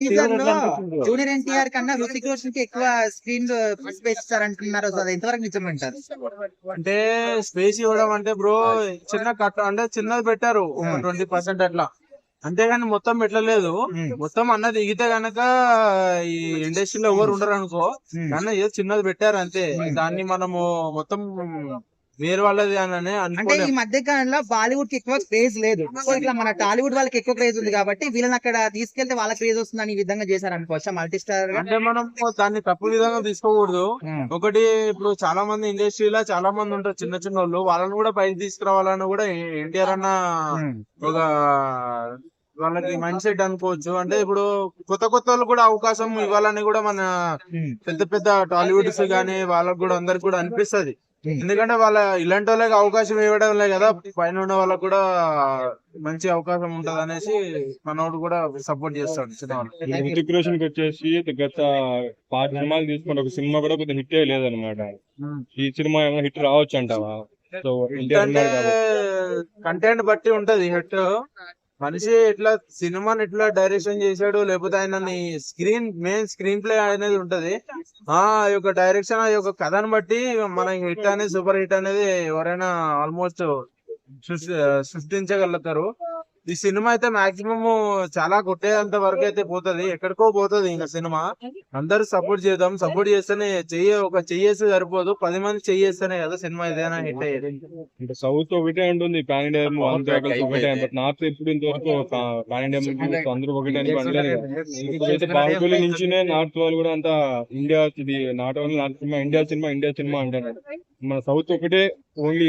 Junior NTR కన్నా హృతిక్ రోషన్కి ఎక్కువ screen space ఇస్తారంటున్నారు so అది ఎంతవరకు నిజం అంటారు అంటే స్పేస్ ఇవ్వడం అంటే బ్రో చిన్న కట్ అంటే చిన్నది పెట్టారు. ట్వంటీ పర్సెంట్ అట్లా అంతేగాని మొత్తం పెట్టలేదు. మొత్తం అన్నది దిగితే గనక ఈ ఇండస్ట్రీలో ఎవరు ఉండరు అనుకో. కానీ ఏదో చిన్నది పెట్టారు అంతే. దాన్ని మనము మొత్తం వేరే వాళ్ళది అని అంటే ఈ మధ్య కాలంలో బాలీవుడ్కి ఎక్కువ క్రేజ్ లేదు. సో ఇట్లా మన టాలీవుడ్ వాళ్ళకి ఎక్కువ క్రేజ్ ఉంది కాబట్టి వీళ్ళని అక్కడ తీసుకెళ్తే వాళ్ళ క్రేజ్ వస్తుందని ఈ విధంగా చేశారు అనుకోవచ్చా మల్టీ స్టార్ అంటే మనం దాన్ని తప్పు విధంగా తీసుకోకూడదు. ఒకటి ఇప్పుడు చాలా మంది ఇండస్ట్రీలో చాలా మంది ఉంటారు చిన్న చిన్న వాళ్ళు. వాళ్ళని కూడా పైకి తీసుకురావాలని కూడా ఎన్టీఆర్ అన్న ఒక వాళ్ళకి మైండ్ సెట్ అనుకోవచ్చు. అంటే ఇప్పుడు కొత్త కొత్త వాళ్ళు కూడా అవకాశం ఇవ్వాలని కూడా మన పెద్ద పెద్ద టాలీవుడ్స్ గానీ వాళ్ళకి కూడా అందరికి కూడా అనిపిస్తది. ఎందుకంటే వాళ్ళ ఇలాంటి వాళ్ళకి అవకాశం ఇవ్వడం లే కదా పైన ఉన్న వాళ్ళకి కూడా మంచి అవకాశం ఉంటది అనేసి మనోడు కూడా సపోర్ట్ చేస్తాడు హృతిక్ రోషన్కి వచ్చేసి గత పాత సినిమాలు తీసుకుంటే ఒక సినిమా కూడా కొంచెం హిట్ లేదనమాట ఈ సినిమా ఏమైనా హిట్ రావచ్చు అంటావా కంటెంట్ బట్టి ఉంటది హిట్. మనిషి ఇట్లా సినిమాని ఎట్లా డైరెక్షన్ చేశాడు లేకపోతే ఆయన స్క్రీన్ మెయిన్ స్క్రీన్ ప్లే అనేది ఉంటది. ఆ యొక్క డైరెక్షన్ ఆ యొక్క కథను బట్టి మన హిట్ అనేది సూపర్ హిట్ అనేది ఎవరైనా ఆల్మోస్ట్ సృష్టించగలుగుతారు. ఈ సినిమా అయితే మాక్సిమం చాలా కొట్టేంత వరకు అయితే పోతది. ఎక్కడికో పోతది ఇంకా సినిమా. అందరూ సపోర్ట్ చేద్దాం. సపోర్ట్ చేస్తేనే చెయ్యి ఒక చెయ్యేస్తే సరిపోదు. పది మంది చెయ్యేస్తేనే కదా సినిమా ఏదైనా హిట్ అయ్యేది. అంటే సౌత్ ఒకటే ఉంటుంది. పాన్ ఇండియా ఒకటే నార్త్ ఎప్పుడు ఇంతవరకు పాన్ ఇండియా అందరూ ఒకటే. ఇప్పుడైతే బాహుబలి నుంచినే నార్త్ వాళ్ళు కూడా అంతా ఇండియా ఇది not only north cinema India cinema India cinema అంటున్నారు. మన సౌత్ ఒకటే ఓన్లీ